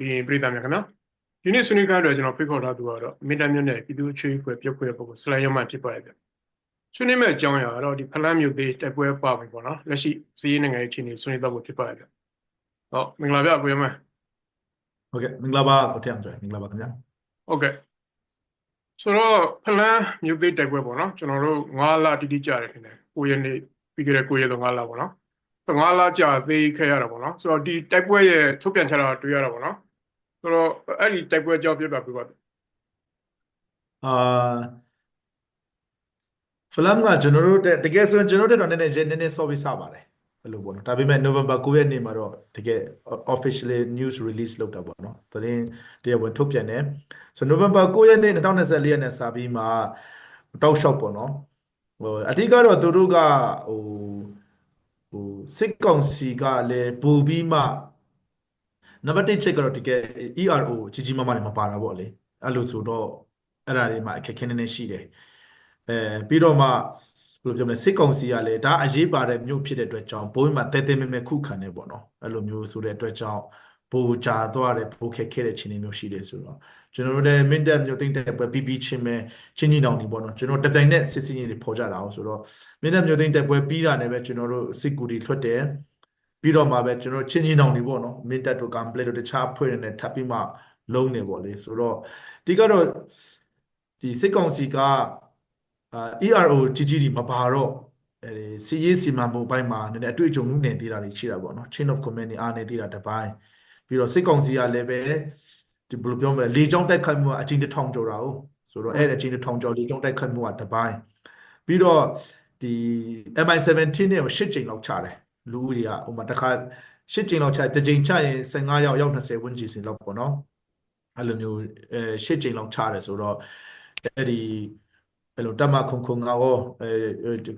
ဒီပြည်သားများခင်ဗျာဒီနေ့ဆွေးနွေးကြတော့ကျွန်တော်ဖိတ်ခေါ်ထားသူကတော့မေတ္တာမြတ်နဲ့ပြည်သူ့ချွေးခွဲပြုတ်ခွဲပုဂ္ဂိုလ်ဆလိုင်းရမဖြစ်ပါရဲ့ဗျဆွေးနွေးမဲ့အကြောင်းအရာကတော့ဒီဖလန်းမြို့သေးတိုက်ပွဲပါပြီပေါ့နော်လက်ရှိစီးရေးနိုင်ငံရေးအခြေအနေဆွေးနွေးတော့ဖို့ဖြစ်ပါရဲ့ဗျဟုတ်မင်္ဂလာဗျကိုရမန်းဟုတ်ကဲ့မင်္ဂလာပါကိုထက်အောင်ကျော်မင်္ဂလာပါခင်ဗျာဟုတ်ကဲ့ဆိုတော့ဖလန်းမြို့သေးတိုက်ပွဲပေါ့နော်ကျွန်တော်တို့9လတိတိကြတယ်ခင်ဗျ9ရက်နေ့ပြီးခဲ့တဲ့9ရက်တော့9လပေါ့နော်9လကြာသေးခဲ့ရတာပေါ့နော်ဆိုတော့ဒီတိုက်ပွဲရဲ့ထုတ်ပြန်ချက်တော့တွေ့ရတာပေါ့နော် ဆိုတော့အဲ့ဒီတိုက်ပွဲအကြောင်းပြပြပြပါအာဖလမ်ကကျွန်တော်တို့တဲ့တကယ်ဆိုရင်ကျွန်တော်တို့တော့နည်းနည်းနည်းနည်း service စပါတယ်အဲ့လိုပေါ့နော်ဒါပေမဲ့ November 9ရက်နေ့မှာတော့တကယ် officially news release လုပ်တာပေါ့နော်သတင်းတရားဝင်ထုတ်ပြန်တယ်ဆို November 9ရက်နေ့2024ရက်နေ့စာပြီးမှာတောက်လျှောက်ပေါ့နော်ဟိုအဓိကတော့သူတို့ကဟိုဟိုစစ်ကောင်စီကလည်းပူပြီးမှ နံပါတ်1ချက်ကတော့တကယ် ERO ကြီးကြီးမားမားတွေမပါတာပေါ့လေအဲ့လိုဆိုတော့အဲ့ဒါတွေမှာအခက်အခဲနည်းနည်းရှိတယ်အဲပြီးတော့မှဘယ်လိုပြောမလဲစစ်ကောင်စီကလည်းဒါအရေးပါတဲ့မြို့ဖြစ်တဲ့အတွက်ကြောင့်ဘိုးမှာတဲတဲမဲမဲခုခံနေပေါ့နော်အဲ့လိုမျိုးဆိုတဲ့အတွက်ကြောင့်ပိုကြာသွားတယ်ပိုခက်ခဲတဲ့ခြေနေမျိုးရှိတယ်ဆိုတော့ကျွန်တော်တို့လည်းမင်းတပ်မြို့သိမ်းတဲ့ပွဲပြီးပြီးချင်းပဲချင်းကြီးတောင်ဒီပေါ့နော်ကျွန်တော်တပြိုင်နက်စစ်စင်ကြီးတွေပေါ်ကြတာအောင်ဆိုတော့မင်းတပ်မြို့သိမ်းတဲ့ပွဲပြီးတာနဲ့ပဲကျွန်တော်တို့စစ်ကူတွေထွက်တယ် ပြီးတော့မှပဲကျွန်တော်ချင်းကြီးတောင်ဒီပေါ့နော်မင်းတပ်တို့ကမ်ပလက်တို့တခြားဖွဲ့တွေနဲ့ထပ်ပြီးမှလုံးနေပေါ့လေဆိုတော့ဒီကတော့ဒီစစ်ကောင်စီကအာ ERO ကြီးကြီးဒီမပါတော့အဲဒီစီရေးစီမံမှုအပိုင်းမှာနည်းနည်းအတွေ့အကြုံနည်းနေသေးတာတွေရှိတာပေါ့နော် chain of command တွေအားနေသေးတာတစ်ပိုင်းပြီးတော့စစ်ကောင်စီကလည်းပဲဒီဘယ်လိုပြောမလဲလေကြောင်းတိုက်ခိုက်မှုကအချင်းတစ်ထောင်ကျော်တာဟုတ်ဆိုတော့အဲ့အချင်းတစ်ထောင်ကျော်လေကြောင်းတိုက်ခိုက်မှုကတစ်ပိုင်းပြီးတော့ဒီ MI17 နဲ့ရှစ်ကြိမ်လောက်ချတယ် လူဦးရေကဟိုမှာတစ်ခါရှစ်ကြိမ်လောက်ချတစ်ကြိမ်ချရင်15ရောက်ရောက်20ဝန်းကျင်စီလောက်ပေါ့နော်အဲ့လိုမျိုးအဲရှစ်ကြိမ်လောက်ချတယ်ဆိုတော့အဲ့ဒီအဲ့လိုတမခုံခုံငါရောအဲ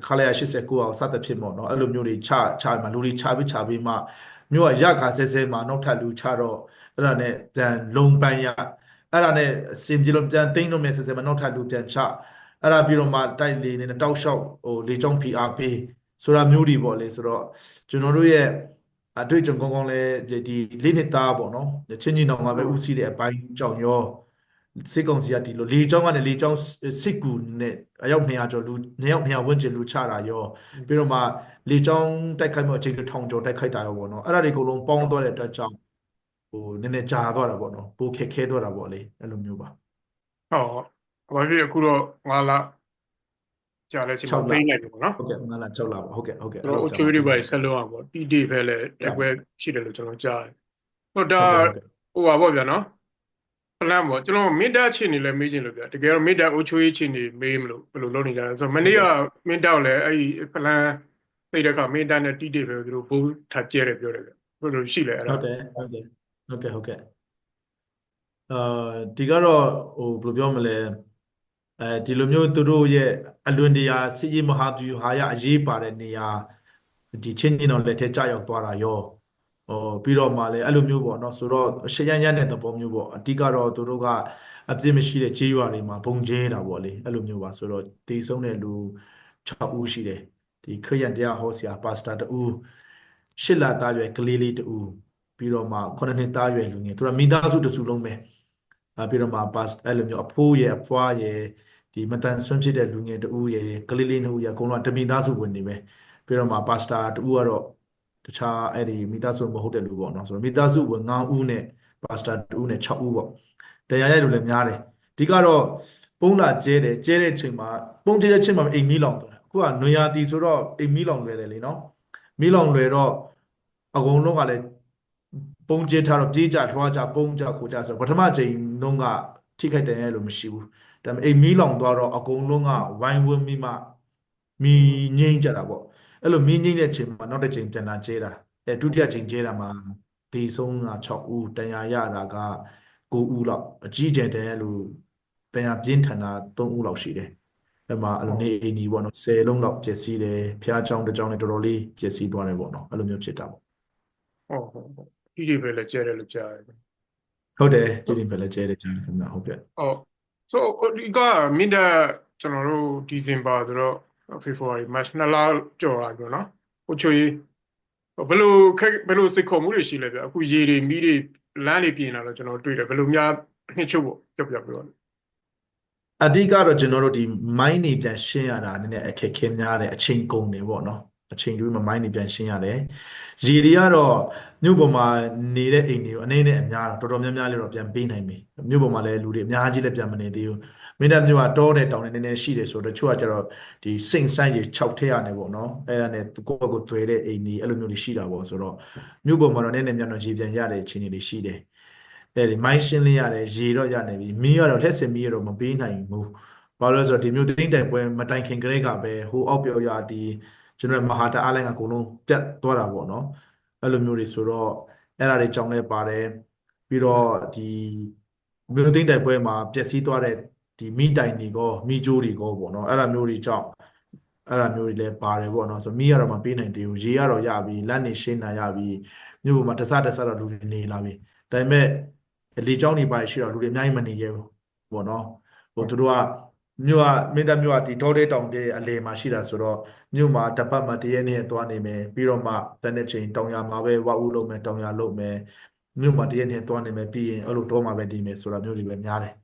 ခလာရ89အောင်စသဖြင့်ပေါ့နော်အဲ့လိုမျိုးတွေချချမှာလူတွေချပြီးချပြီးမှမြို့ကရခါဆဲဆဲမှာနောက်ထပ်လူချတော့အဲ့ဒါနဲ့တန်လုံပန်းရအဲ့ဒါနဲ့စင်ကြလုံးပြန်သိမ်းတော့မယ်ဆဲဆဲမှာနောက်ထပ်လူပြန်ချအဲ့ဒါပြီးတော့မှတိုက်လေနေတောက်လျှောက်ဟိုလေကြောင်း PR ပေး ဆိုတာမျိုးတွေပေါ့လေဆိုတော့ကျွန်တော်တို့ရဲ့အတွေ့အကြုံကောင်းကောင်းလဲဒီလေးနှစ်သားပေါ့နော်ချင်းချင်းတော်မှာပဲဥစည်းတဲ့အပိုင်းကြောင့်ရောစစ်ကောင်စီကဒီလိုလေကြောင်းကနေလေကြောင်းစစ်ကူနဲ့အယောက်200ကျော်လူ2ယောက်200ဝန်းကျင်လူချတာရောပြီးတော့မှလေကြောင်းတိုက်ခိုက်မှုအချိန်တစ်ထောင်ကျော်တိုက်ခိုက်တာရောပေါ့နော်အဲ့ဒါတွေအကုန်လုံးပေါင်းသွားတဲ့အတွက်ကြောင့်ဟိုနည်းနည်းကြာသွားတာပေါ့နော်ပိုခက်ခဲသွားတာပေါ့လေအဲ့လိုမျိုးပါဟုတ်ဘာဖြစ်အခုတော့9လ ကြာလဲချိန်မှာသိလိုက်ပြီပေါ့နော်ဟုတ်ကဲ့ငါလာ6လပါဟုတ်ကဲ့ဟုတ်ကဲ့ကျွန်တော်အချိုးတွေပဲဆက်လို့အောင်ပေါ့တီတီပဲလဲတက်ပွဲရှိတယ်လို့ကျွန်တော်ကြားတယ်ဟုတ်ဒါဟုတ်ကဲ့ဟုတ်ကဲ့ဟိုပါပေါ့ဗျာနော်ပလန်ပေါ့ကျွန်တော်မင်းတပ်ချင်းနေလဲမေးချင်လို့ဗျာတကယ်တော့မင်းတပ်အချိုးချင်းနေမေးမလို့ဘယ်လိုလုပ်နေကြလဲဆိုတော့မနေ့ကမင်းတပ်ကိုလည်းအဲ့ဒီပလန်သိတဲ့အခါမင်းတပ်နဲ့တီတီပဲသူတို့ဘိုးထပ်ကျဲတယ်ပြောတယ်ဗျဘယ်လိုရှိလဲအဲ့ဟုဒါတ်တယ်ဟုတ်တယ်ဟုတ်ကဲ့ဟုတ်ကဲ့အာဒီကတော့ဟိုဘယ်လိုပြောမလဲ အဲဒီလိုမျိုးသူတို့ရဲ့အလွန်တရာစစ်ရေးမဟာဗျူဟာရအရေးပါတဲ့နေရာဒီချင်းချင်းတော်လက်ထက်ကြာရောက်သွားတာရောဟိုပြီးတော့မှလည်းအဲ့လိုမျိုးပေါ့နော်ဆိုတော့ရှရမ်းရမ်းတဲ့သဘောမျိုးပေါ့အတိကတော့သူတို့ကအပြစ်မရှိတဲ့ကြေးရွာတွေမှာဘုံကျဲတာပေါ့လေအဲ့လိုမျိုးပါဆိုတော့တည်ဆုံးတဲ့လူ6ဦးရှိတယ်ဒီခရိယန်တရားဟောဆရာပါစတာတူရှစ်လသားရွယ်ကလေးလေးတူပြီးတော့မှ9နှစ်သားရွယ်လူငယ်သူကမိသားစုတစ်စုလုံးပဲအဲ ပြီးတော့မှပတ်အဲ့လိုမျိုးအဖိုးရဲ့အဖွားရဲ့ဒီမတန်ဆွမ်းဖြစ်တဲ့လူငယ်တူရဲ့ကလေးလေးနှစ်ဦးရဲ့အကုန်လုံးကတမိသားစုဝင်နေပဲပြီးတော့မှပါစတာတူကတော့တခြားအဲ့ဒီမိသားစုမဟုတ်တဲ့လူပေါ့နော်ဆိုတော့မိသားစုဝင်9ဦးနဲ့ပါစတာတူနဲ့6ဦးပေါ့တရားရိုက်လူလည်းများတယ်ဒီကတော့ပုံလာကျဲတယ်ကျဲတဲ့ချိန်မှာပုံကျဲတဲ့ချိန်မှာအိမ်မီးလောင်သွားတယ်အခုကနွေရာသီဆိုတော့အိမ်မီးလောင်လွယ်တယ်လေနော်မီးလောင်လွယ်တော့အကုန်လုံးကလည်းပုံကျထားတော့ပြေးကြထွားကြပုံကြခိုကြဆိုတော့ပထမချိန် လုံးကထိခိုက်တယ်ရဲ့လို့မရှိဘူးဒါပေမဲ့အိမ်မီးလောင်သွားတော့အကုန်လုံးကဝိုင်းဝန်းမိမှမီးငိမ့်ကြတာပေါ့အဲ့လိုမီးငိမ့်တဲ့ချိန်မှာနောက်တစ်ချိန်ပြန်လာကျဲတာအဲဒုတိယချိန်ကျဲတာမှာဒီဆုံးက6ဦးတန်ရာရတာက9ဦးလောက်အကြီးကျယ်တယ်လို့တန်ရာပြင်းထန်တာ3ဦးလောက်ရှိတယ်အဲ့မှာအဲ့လိုနေအိမ်ကြီးပေါ့နော်10လုံးလောက်ပျက်စီးတယ်ဖျားချောင်းတစ်ချောင်းနဲ့တော်တော်လေးပျက်စီးသွားတယ်ပေါ့နော်အဲ့လိုမျိုးဖြစ်တာပေါ့ဟုတ်ဟုတ်ဟုတ်တီတီပဲလဲကျဲတယ်လို့ကြားတယ် ဟုတ်တယ်ဒီဒီပဲလဲကျဲတယ်ကြားတယ်ခင်ဗျဟုတ်ကဲ့ဟုတ်ဆိုဒီကမင်းတပ်ကျွန်တော်တို့ဒီဇင်ဘာဆိုတော့ February March နှစ်လကျော်လာပြီနော်ဟိုချိုကြီးဘယ်လိုခက်ဘယ်လိုစိတ်ခေါ်မှုတွေရှိလဲဗျအခုရေတွေမီးတွေလမ်းတွေပြင်လာတော့ကျွန်တော်တွေ့တယ်ဘယ်လိုများနှစ်ချုပ်ဖို့ပြောပြပြတော့အဓိကတော့ကျွန်တော်တို့ဒီ mind နေပြန်ရှင်းရတာနည်းနည်းအခက်အခဲများတယ်အချိန်ကုန်နေပေါ့နော် အချိန်တွေမှာ mind နေပြန်ရှင်းရတယ်ရေတွေကတော့မြို့ပေါ်မှာနေတဲ့အိမ်တွေကိုအနေနဲ့အများတော့တော်တော်များများလေးတော့ပြန်ပေးနိုင်ပြီမြို့ပေါ်မှာလည်းလူတွေအများကြီးလည်းပြန်မနေသေးဘူးမင်းတပ်မြို့ကတောတဲ့တောင်နဲ့နည်းနည်းရှိတယ်ဆိုတော့တချို့ကကျတော့ဒီစိန်ဆိုင်ကြီး6ထည့်ရတယ်ပေါ့နော်အဲ့ဒါနဲ့ကိုယ့်ကိုယ်ကိုယ်သွဲတဲ့အိမ်ကြီးအဲ့လိုမျိုးတွေရှိတာပေါ့ဆိုတော့မြို့ပေါ်မှာတော့နည်းနည်းများတော့ရေပြန်ရတဲ့အခြေအနေတွေရှိတယ်အဲ့ဒီမိုင်းရှင်းလေးရတယ်ရေတော့ရနေပြီမီးကတော့လက်စင်မီးကတော့မပေးနိုင်ဘူးဘာလို့လဲဆိုတော့ဒီမျိုးသိန်းတိုင်ပွဲမတိုင်ခင်ကလေးကပဲဟိုအောက်ပြောရဒီ ကျွန်တော်မဟာတာအားလိုင်းကအကုန်လုံးပြတ်သွားတာပေါ့နော်အဲ့လိုမျိုးတွေဆိုတော့အဲ့ဒါတွေကြောင့်လဲပါတယ်ပြီးတော့ဒီမျိုးသိန်းတိုင်ပွဲမှာပျက်စီးသွားတဲ့ဒီမိတိုင်တွေကောမိကျိုးတွေကောပေါ့နော်အဲ့ဒါမျိုးတွေကြောင့်အဲ့ဒါမျိုးတွေလည်းပါတယ်ပေါ့နော်ဆိုတော့မိကတော့မပေးနိုင်သေးဘူးရေကတော့ရပြီလက်နေရှင်းတာရပြီမြို့ပေါ်မှာတစတစတော့လူတွေနေလာပြီဒါပေမဲ့လေကြောင်းတွေပါရှိတော့လူတွေအများကြီးမနေရဘူးပေါ့နော်ဟိုသူတို့က မြို့ကမင်းတပ်မြို့ကဒီတောတဲတောင်တဲအလယ်မှာရှိတာဆိုတော့မြို့မှာတစ်ပတ်မှတရက်နေ့သွားနေမယ်ပြီးတော့မှတနေ့ချိန်တောင်ရမှာပဲဝါဦးလုပ်မယ်တောင်ရလုပ်မယ်မြို့မှာတရက်နေ့သွားနေမယ်ပြီးရင်အဲ့လိုတော့မှပဲဒီမယ်ဆိုတာမျိုးတွေပဲများတယ်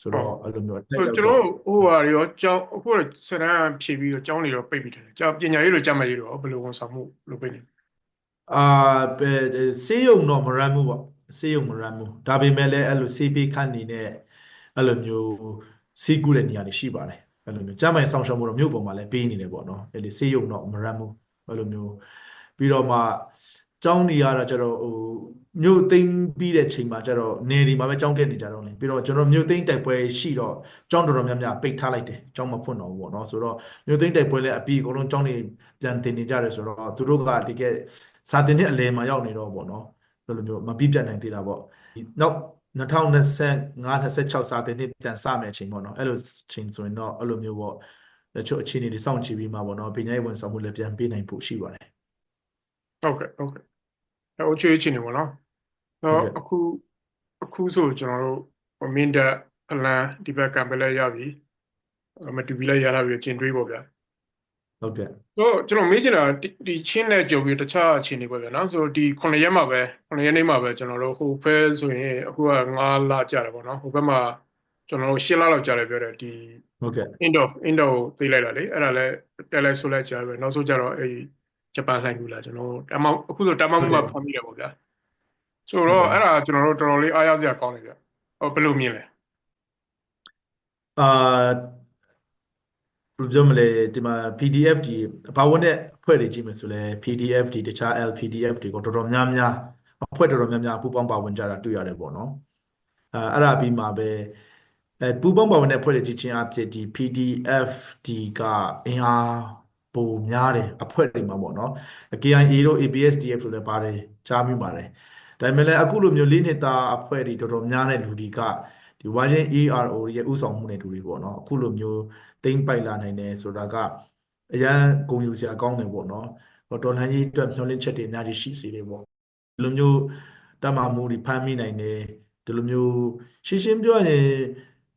ဆိုတော့အဲ့လိုမျိုးကျွန်တော်ဟိုဟာတွေရောကျောင်းအခုတော့စရန်ဖြည့်ပြီးတော့ကျောင်းတွေတော့ပိတ်ပြီးတယ်ကျောင်းပညာရေးလိုကျမ်းမာရေးတော့ဘယ်လိုဝန်ဆောင်မှုလုပ်ပေးနေအာပဲစေးရုံတော့မရမ်းဘူးပေါ့စေးရုံမရမ်းဘူးဒါပေမဲ့လည်းအဲ့လိုစေးပေးခန့်နေတဲ့အဲ့လိုမျိုး စေးကူးတဲ့နေရာတွေရှိပါတယ်အဲ့လိုမျိုးကျမ်းမိုင်ဆောင်ရှောက်မှုတော့မြို့ပေါ်မှာလည်းပေးနေတယ်ပေါ့နော်အဲ့ဒီစေးရုံတော့မရမ်းဘူးအဲ့လိုမျိုးပြီးတော့မှကျောင်းနေရတာကျတော့ဟိုမြို့သိမ်းပြီးတဲ့ချိန်မှာကျတော့နေဒီမှာပဲကျောင်းတက်နေကြတော့လေပြီးတော့ကျွန်တော်မြို့သိမ်းတိုက်ပွဲရှိတော့ကျောင်းတော်တော်များများပိတ်ထားလိုက်တယ်ကျောင်းမဖွင့်တော့ဘူးပေါ့နော်ဆိုတော့မြို့သိမ်းတိုက်ပွဲလည်းအပြီးအကုန်လုံးကျောင်းတွေပြန်တင်နေကြတယ်ဆိုတော့သူတို့ကတကယ်စာတင်တဲ့အလယ်မှာရောက်နေတော့ပေါ့နော်ဘယ်လိုမျိုးမပြည့်ပြတ်နိုင်သေးတာပေါ့ဒီနောက် 2025 26စာတင်နှစ်ပြန်စမယ်အချိန်ပေါ့နော်အဲ့လိုချိန်ဆိုရင်တော့အဲ့လိုမျိုးပေါ့တချို့အခြေအနေတွေစောင့်ကြည့်ပြီးမှပေါ့နော်ပညာရေးဝန်ဆောင်မှုလည်းပြန်ပေးနိုင်ဖို့ရှိပါတယ်ဟုတ်ကဲ့ဟုတ်ကဲ့အဲအချွေးချင်းနေပေါ့နော်ဟုတ်တော့ကဲ့အခုအခုဆိုကျွန်တော်တို့မင်းတပ်အလန်ဒီဘက်ကံပဲလဲရပြီအမတူပြီးလဲရလာပြီးကျင်တွေးပေါ့ဗျာ ဟုတ်ကဲ့တော့ကျွန်တော်မေးချင်တာဒီဒီချင်းနဲ့ကြုံပြီးတခြားအခြေအနေပေါ့ဗျာနော်ဆိုတော့ဒီ9ရက်မှာပဲ9ရက်နေ့မှာပဲကျွန်တော်တို့ဟိုဖဲဆိုရင်အခုက9လကြာတယ်ပေါ့နော်ဟိုဘက်မှာကျွန်တော်တို့10လလောက်ကြာတယ်ပြောတယ်ဒီဟုတ်ကဲ့ indoor indoor ကိုသိလိုက်တာလေအဲ့ဒါလည်းတယ်လဲဆိုလိုက်ကြာပဲနောက်ဆုံးကျတော့အဲ့ဂျပန်လှိုင်းကူလာကျွန်တော်တမအခုဆိုတမမှုမှာဖမ်းမိတယ်ပေါ့ဗျာဆိုတော့အဲ့ဒါကျွန်တော်တို့တော်တော်လေးအားရစရာကောင်းတယ်ဗျဟောဘယ်လိုမြင်လဲအာ ဘယ်လိုပြောမလဲဒီမှာ PDF ဒီဘာဝင်တဲ့အဖွဲ့တွေကြည့်မယ်ဆိုလဲ PDF ဒီတခြား LPDF တွေကိုတော်တော်များများအဖွဲ့တော်တော်များများပူးပေါင်းပါဝင်ကြတာတွေ့ရတယ်ပေါ့နော်အဲအဲ့ဒါပြီးမှပဲအဲပူးပေါင်းပါဝင်တဲ့အဖွဲ့တွေကြည့်ချင်းအဖြစ်ဒီ PDF ဒီကအင်အားပိုများတယ်အဖွဲ့တွေမှာပေါ့နော် KIA တို့ ABSDF လို့လည်းပါတယ်ကြားမိပါတယ်ဒါပေမဲ့လည်းအခုလိုမျိုးလေးနှစ်သားအဖွဲ့တွေတော်တော်များတဲ့လူတွေကဒီ Wajin ERO ရဲ့ဥဆောင်မှုနဲ့တူတွေပေါ့နော်အခုလိုမျိုး တိမ့်ပိုက်လာနိုင်တယ်ဆိုတာကအရန်ဂုဏ်ယူစရာကောင်းတယ်ပေါ့နော်ဟောတော်လှန်ရေးအတွက်မျှော်လင့်ချက်တွေအများကြီးရှိစေတယ်ပေါ့ဒီလိုမျိုးတတ်မှမှုတွေဖမ်းမိနိုင်တယ်ဒီလိုမျိုးရှင်းရှင်းပြောရရင်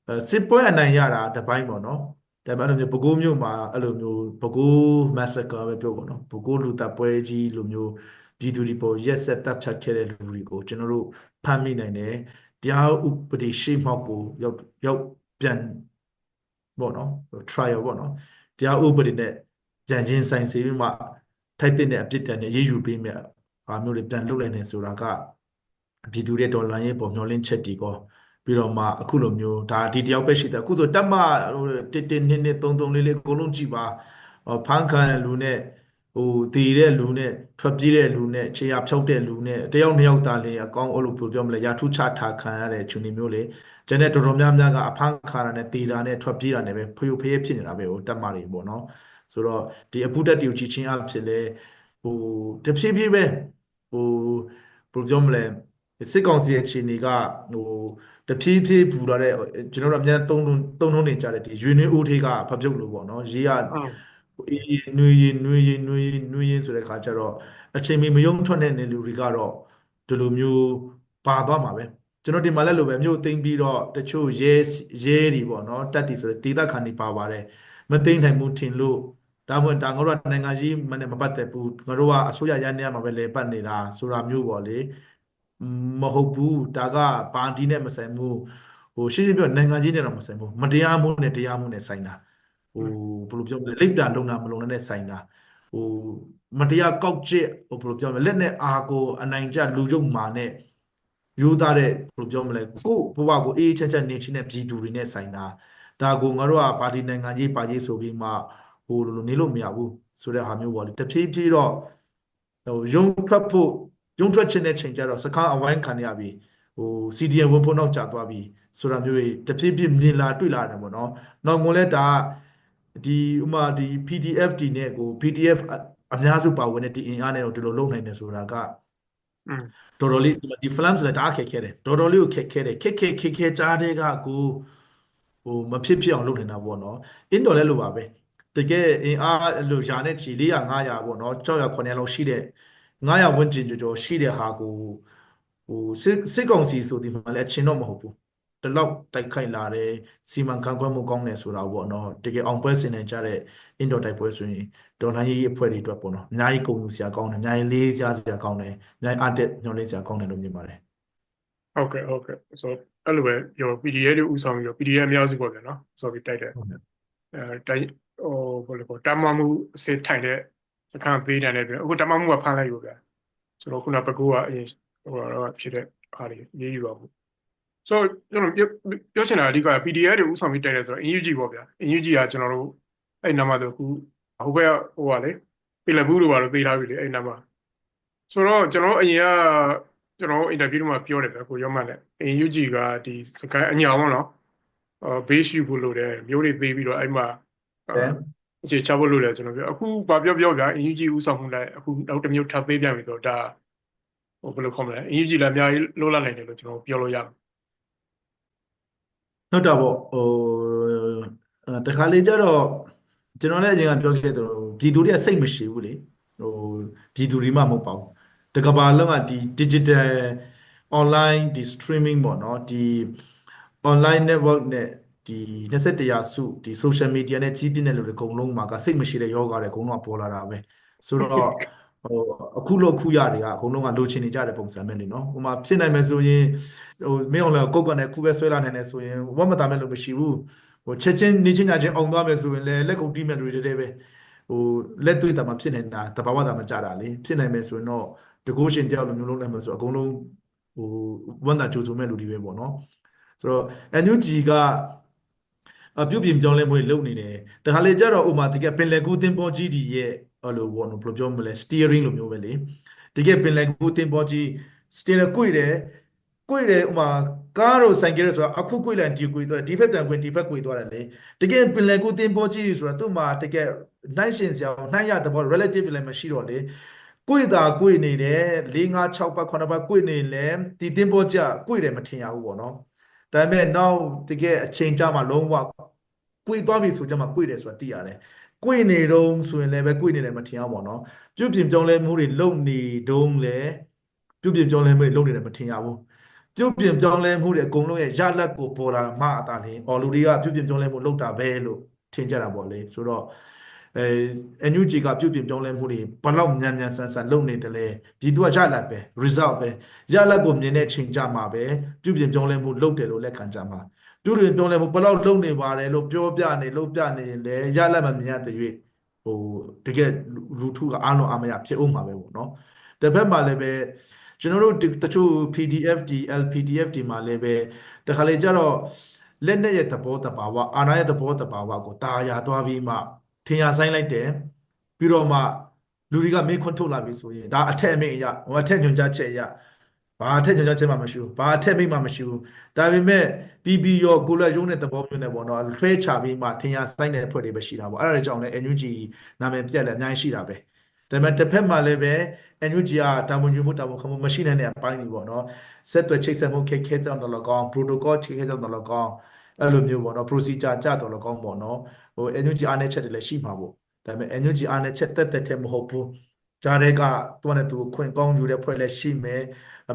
အဲစစ်ပွဲအနိုင်ရတာတစ်ပိုင်းပေါ့နော်ဒါပေမဲ့အဲ့လိုမျိုးပဲခူးမြို့မှာအဲ့လိုမျိုးပဲခူး massacre ပဲပြောပေါ့နော်ပဲခူးလူတပ်ပွဲကြီးလိုမျိုးပြည်သူတွေပေါ်ရက်ဆက်တပ်ဖြတ်ခဲ့တဲ့လူတွေကိုကျွန်တော်တို့ဖမ်းမိနိုင်တယ်တရားဥပဒေရှေ့မှောက်ကိုရောက်ရောက်ပြန် ပေါ့နော် trial ပေါ့နော်တရားဥပဒေနဲ့ပြန်ချင်းဆိုင်စေပြီးမှထိုက်တဲ့အပြစ်ဒဏ်နဲ့ရေးယူပေးမယ်ဟာမျိုးတွေပြန်လုပ်လိုက်နေဆိုတာကပြည်သူတွေဒေါ်လာရေးပေါ်မျောလင့်ချက်တီကောပြီးတော့မှအခုလိုမျိုးဒါဒီတယောက်ပဲရှိတယ်အခုဆိုတက်မဟိုတစ်တစ်နှစ်နှစ်သုံးသုံးလေးလေးအကုန်လုံးကြည့်ပါဟောဖန်ခံတဲ့လူနဲ့ ဟိုတည်တဲ့လူနဲ့ထွက်ပြေးတဲ့လူနဲ့ခြေရဖြုတ်တဲ့လူနဲ့တယောက်နှစ်ယောက်သားလေးအကောင်းအဲ့လိုပြောမလဲရာထူးချထားခံရတဲ့ခြုံနေမျိုးလေကျန်တဲ့တော်တော်များများကအဖန်ခါရနဲ့တည်တာနဲ့ထွက်ပြေးတာနဲ့ပဲဖျို့ဖျဲဖြစ်နေတာပဲဟိုတက်မတွေပေါ့နော်ဆိုတော့ဒီအပူတက်တီကိုကြည့်ချင်းအဖြစ်လဲဟိုတဖြည်းဖြည်းပဲဟိုဘယ်လိုပြောမလဲစစ်ကောင်စီရဲ့ခြေနေကဟိုတဖြည်းဖြည်းပူလာတဲ့ကျွန်တော်တို့အများသုံးသုံးသုံးလုံးနေကြတဲ့ဒီရွေနှင်းအိုးထေးကဖပြုတ်လို့ပေါ့နော်ရေးက ဟုတ်အေးအေးနွေရင်နွေရင်နွေရင်နွေရင်ဆိုတဲ့ခါကျတော့အချိန်မီမယုံထွက်တဲ့နေလူတွေကတော့ဒီလိုမျိုးပါသွားမှာပဲကျွန်တော်ဒီမှာလည်းလိုပဲမြို့သိမ်းပြီးတော့တချို့ရဲရဲတွေပေါ့နော်တက်တီဆိုတဲ့ဒေသခံတွေပါပါတယ်မသိမ်းနိုင်ဘူးထင်လို့ဒါမှမဟုတ်ဒါငါတို့ကနိုင်ငံကြီးမနဲ့မပတ်သက်ဘူးငါတို့ကအစိုးရရန်နေရမှာပဲလေပတ်နေတာဆိုတာမျိုးပေါ့လေမဟုတ်ဘူးဒါကပါတီနဲ့မဆိုင်ဘူးဟိုရှင်းရှင်းပြောနိုင်ငံကြီးနဲ့တော့မဆိုင်ဘူးမတရားမှုနဲ့တရားမှုနဲ့ဆိုင်တာ ဟိုဘယ်လိုပြောမလဲလိပ်တာလုံတာမလုံတာနဲ့ဆိုင်တာဟိုမတရားကောက်ကျစ်ဟိုဘယ်လိုပြောမလဲလက်နဲ့အာကိုအနိုင်ကျလူကျုပ်မာနဲ့ရိုးသားတဲ့ဘယ်လိုပြောမလဲကိုယ့်ဘဝကိုအေးအေးချမ်းချမ်းနေချင်တဲ့ပြည်သူတွေနဲ့ဆိုင်တာဒါကိုငါတို့ကပါတီနိုင်ငံကြီးပါကြီးဆိုပြီးမှဟိုလိုလိုနေလို့မရဘူးဆိုတဲ့ဟာမျိုးပေါ့လေတဖြည်းဖြည်းတော့ဟိုရုံထွက်ဖို့ရုံထွက်ခြင်းတဲ့ချိန်ကျတော့စကားအဝိုင်းခံရပြီဟို CDN ဝင်ဖို့နောက်ကျသွားပြီဆိုတာမျိုးတွေတဖြည်းဖြည်းမြင်လာတွေ့လာတယ်ပေါ့နော်နောက်ငုံလဲဒါ ဒီဥမာဒီ PDF ဒီနဲ့ကို PDF အအများစုပါဝင်တဲ့ဒီအင်အားနဲ့တော့ဒီလိုလုပ်နိုင်တယ်ဆိုတာကอืมတော်တော်လေးဒီ film ဆိုတာတအားခက်ခဲတယ်တော်တော်လေးကိုခက်ခဲတယ်ခက်ခဲခက်ခဲကြားတဲ့ကကိုဟိုမဖြစ်ဖြစ်အောင်လုပ်နေတာပေါ့နော်အင်းတော်လည်းလိုပါပဲတကယ်အင်အားအဲ့လိုယာနဲ့ချီ400 500ပေါ့နော်600 900လောက်ရှိတဲ့900ဝန်းကျင်ကျော်ကျော်ရှိတဲ့ဟာကိုဟိုစစ်စစ်ကောင်စီဆိုဒီမှာလည်းအချင်းတော့မဟုတ်ဘူး တလောက်တိုက်ခိုက်လာတယ်စီမံခန့်ခွဲမှုကောင်းတယ်ဆိုတာပေါ့နော်တကယ်အောင်ပွဲဆင်နေကြတဲ့အင်တော်တိုက်ပွဲဆိုရင်ဒေါ်လာရေးအဖွဲ့တွေအတွက်ပေါ့နော်အများကြီးကုန်ယူစရာကောင်းတယ်အများကြီးလေးစားစရာကောင်းတယ်အများကြီးအတက်ညှော်လင့်စရာကောင်းတယ်လို့မြင်ပါတယ်ဟုတ်ကဲ့ဟုတ်ကဲ့ဆိုတော့အဲ့လိုပဲပြော PDF တွေဥဆောင်ပြီးတော့ PDF အများစုပေါ့ဗျာနော်ဆိုပြီးတိုက်တယ်ဟုတ်ကဲ့အဲတိုင်းဟိုဘယ်လိုပေါ့တမမှုအစစ်ထိုင်တဲ့စခန်းသေးတယ်လည်းပြအခုတမမှုကဖမ်းလိုက်ပြီဗျာဆိုတော့ခုနကပကူကအရင်ဟိုတော့ဖြစ်တဲ့အားတွေရေးယူပါဘူး ဆိုတော့ကျွန်တော်ပြောပြောချင်တာအဓိက PDF တွေဥဆောင်ပြီးတိုက်တယ်ဆိုတော့ UNG ပေါ့ဗျာ UNG ကကျွန်တော်တို့အဲ့နာမတော့အခုဟိုဘက်ဟိုကလေပြည်လဘူးတို့ဘာလို့သေးထားပြီလေအဲ့နာမဆိုတော့ကျွန်တော်အရင်ကကျွန်တော်အင်တာဗျူးမှာပြောတယ်ဗျာကိုရောမန်နဲ့ UNG ကဒီစကိုင်းအညာပေါ့နော်အော်ဘေးရှိဖို့လို့တယ်မျိုးတွေသေးပြီးတော့အဲ့မှာတယ်အခြေချဖို့လို့လဲကျွန်တော်ပြောအခုဗာပြောပြောဗျာ UNG ဥဆောင်မှုလိုက်အခုနောက်တစ်မျိုးထပ်သေးပြန်ပြီဆိုတော့ဒါဟိုဘယ်လိုခေါ်မလဲ UNG လည်းအများကြီးလိုးလာနိုင်တယ်လို့ကျွန်တော်ပြောလို့ရမယ် ဟုတ်တာပေါ့ဟိုအဲတခါလေကျတော့ကျွန်တော်လည်းအရင်ကပြောခဲ့သလိုပြည်သူတွေကစိတ်မရှိဘူးလေဟိုပြည်သူတွေမှမဟုတ်ပါဘူးတကဘာလုံးကဒီ digital online ဒီ streaming ပေါ့နော်ဒီ online network နဲ့ဒီ21ရာစုဒီ social media နဲ့ကြီးပြင်းတဲ့လူတွေအကုန်လုံးမှာကစိတ်မရှိတဲ့ယောဂတွေအကုန်လုံးကပေါ်လာတာပဲဆိုတော့ ဟိုအခုလို့အခုရတွေကအကုန်လုံးကလိုချင်နေကြတဲ့ပုံစံပဲနေနော်ဟိုမှာဖြစ်နိုင်မယ်ဆိုရင်ဟိုမင်းအောင်လည်းကုတ်ကနေခုပဲဆွဲလာနိုင်တယ်ဆိုရင်ဝတ်မသားမဲ့လို့မရှိဘူးဟိုချက်ချင်းနေချင်းညာချင်းအောင်သွားမယ်ဆိုရင်လည်းလက်ကုန်တီးမဲ့လူတွေတည်းပဲဟိုလက်တွေ့တာမှဖြစ်နေတာတဘာဝတာမကြတာလေဖြစ်နိုင်မယ်ဆိုရင်တော့တကုရှင်တယောက်လိုမျိုးလုံးနိုင်မယ်ဆိုအကုန်လုံးဟိုဝန်တာကြိုးစုံမဲ့လူတွေပဲပေါ့နော်ဆိုတော့ NUG ကအပြုတ်ပြင်ပြောင်းလဲမှုတွေလုပ်နေတယ်တခါလေကျတော့ဥမာတကယ်ပင်လယ်ကူးသင်္ဘောကြီးဒီရဲ့ ဟိုလိုဘောနော်ဘယ်လိုပြောမလဲ steering လိုမျိုးပဲလေတကယ်ပင်လယ်ကူးသင်္ဘောကြီး steering ကွေ့တယ်ကွေ့တယ်ဥမာကားတို့ဆိုင်ကယ်တို့ဆိုတာအခုကွေ့လိုက်ဒီကွေ့သွားတယ်ဒီဘက်ပြန်ကွေ့ဒီဘက်ကွေ့သွားတယ်လေတကယ်ပင်လယ်ကူးသင်္ဘောကြီးတွေဆိုတာသူ့မှာတကယ်နှိုင်းရှင်စရာနှိုင်းရတဲ့ဘော relative လည်းမရှိတော့လေကွေ့တာကွေ့နေတယ်၄၅၆ပတ်9ပတ်ကွေ့နေလဲဒီသင်္ဘောကြကွေ့တယ်မထင်ရဘူးပေါ့နော်ဒါပေမဲ့နောက်တကယ်အချိန်ကြာမှလုံးဝကွေသွားပြီဆိုကြမှာကွေတယ်ဆိုတာသိရတယ်။ ကွေနေတော့ဆိုရင်လည်းပဲကွေနေတယ်မထင်အောင်ပေါ့နော်။ပြုတ်ပြင်ပြောင်းလဲမှုတွေလုပ်နေတုံးလဲပြုတ်ပြင်ပြောင်းလဲမှုတွေလုပ်နေတယ်မထင်ရဘူး။ပြုတ်ပြင်ပြောင်းလဲမှုတွေအကုန်လုံးရဲ့ရလတ်ကိုပေါ်လာမှအသာလင်း။အော်လူတွေကပြုတ်ပြင်ပြောင်းလဲမှုလုပ်တာပဲလို့ထင်ကြတာပေါ့လေ။ဆိုတော့အဲ NUG ကပြုတ်ပြင်ပြောင်းလဲမှုတွေဘယ်လောက်မြန်မြန်ဆန်ဆန်လုပ်နေတယ်လဲဒီသူကရလတ်ပဲ result ပဲရလတ်ကိုမြင်တဲ့ချိန်ကြမှာပဲပြုတ်ပြင်ပြောင်းလဲမှုလုပ်တယ်လို့လက်ခံကြမှာ ပြုတ်ပြင်ပြောင်းလဲမှုဘယ်လောက်လုပ်နေပါတယ်လို့ပြောပြနေလုပ်ပြနေရင်လည်းရလတ်မမြင်ရတဲ့၍ဟိုတကယ်လူထုကအားလုံးအားမရဖြစ်အောင်မှာပဲပေါ့နော်တစ်ဖက်မှာလည်းပဲကျွန်တော်တို့ဒီတချို့ PDF ဒီ LPDF ဒီမှာလည်းပဲတခါလေကျတော့လက်နဲ့ရဲ့သဘောတဘာဝအာဏာရဲ့သဘောတဘာဝကိုတာယာသွားပြီးမှထင်ရဆိုင်လိုက်တယ်ပြီးတော့မှလူတွေကမေးခွန်းထုတ်လာပြီဆိုရင်ဒါအထက်အမိန့်အရဟိုအထက်ညွှန်ကြားချက်အရ ဘာအထက်ညွှန်ကြားချက်မှမရှိဘူးဘာအထက်မိန့်မှမရှိဘူးဒါပေမဲ့ PP ရောကိုလက်ရုံးတဲ့သဘောမျိုးနဲ့ပေါ့နော်လွှဲချပြီးမှထင်ရဆိုင်တဲ့အဖွဲ့တွေပဲရှိတာပေါ့အဲ့ဒါတွေကြောင့်လည်း NUG နာမည်ပြက်လည်းအများကြီးရှိတာပဲဒါပေမဲ့တစ်ဖက်မှာလည်းပဲ NUG ကတာဝန်ယူမှုတာဝန်ခံမှုမရှိနိုင်တဲ့အပိုင်းတွေပေါ့နော်ဆက်သွယ်ချိတ်ဆက်မှုခက်ခဲတဲ့တော့လည်းကောင်း protocol ချိတ်ခဲတဲ့တော့လည်းကောင်းအဲ့လိုမျိုးပေါ့နော် procedure ကြတော့လည်းကောင်းပေါ့နော်ဟို NUG အားနဲ့ချက်တွေလည်းရှိမှာပေါ့ဒါပေမဲ့ NUG အားနဲ့ချက်တက်တက်ထဲမဟုတ်ဘူးကြားတဲ့ကသူကလည်းသူခွင့်ကောင်းယူတဲ့ဖွဲ့လည်းရှိမယ်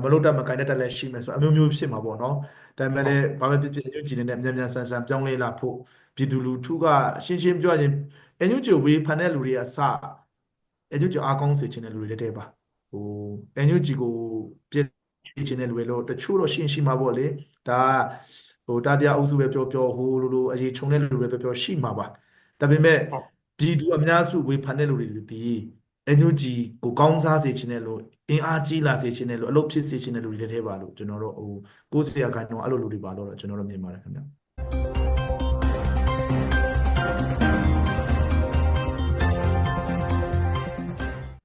မလို့တတ်မကိုင်တဲ့တက်လည်းရှိမယ်ဆိုတော့အမျိုးမျိုးဖြစ်မှာပေါ့နော်ဒါပေမဲ့လည်းဘာပဲဖြစ်ဖြစ် NUG နဲ့မြန်မြန်ဆန်ဆန်ပြောင်းလဲလာဖို့ပြည်သူလူထုကရှင်းရှင်းပြောရင် NUG ဝေဖန်တဲ့လူတွေကအစ NUG အားကောင်းစေချင်တဲ့လူတွေတည်းပါဟို NUG ကိုပြခြင်းတဲ့လူတွေလို့တချို့တော့ရှင်းရှိမှာပေါ့လေဒါကဟိုတာတရားအုပ်စုပဲပြောပြောဟိုလိုလိုအရေးချုံတဲ့လူတွေပဲပြောပြောရှိမှာပါဒါပေမဲ့ဟုတ်ဒီလူအများစုဝေဖန်တဲ့လူတွေဒီ NUG ကိုကောင်းစားစေခြင်းတဲ့လို့အင်အားကြီးလာစေခြင်းတဲ့လို့အလုပ်ဖြစ်စေခြင်းတဲ့လူတွေတည်းထဲပါလို့ကျွန်တော်တို့ဟိုကိုယ်စရာခိုင်တော့အဲ့လိုလူတွေပါလို့တော့ကျွန်တော်တို့မြင်ပါတယ်ခင်ဗျ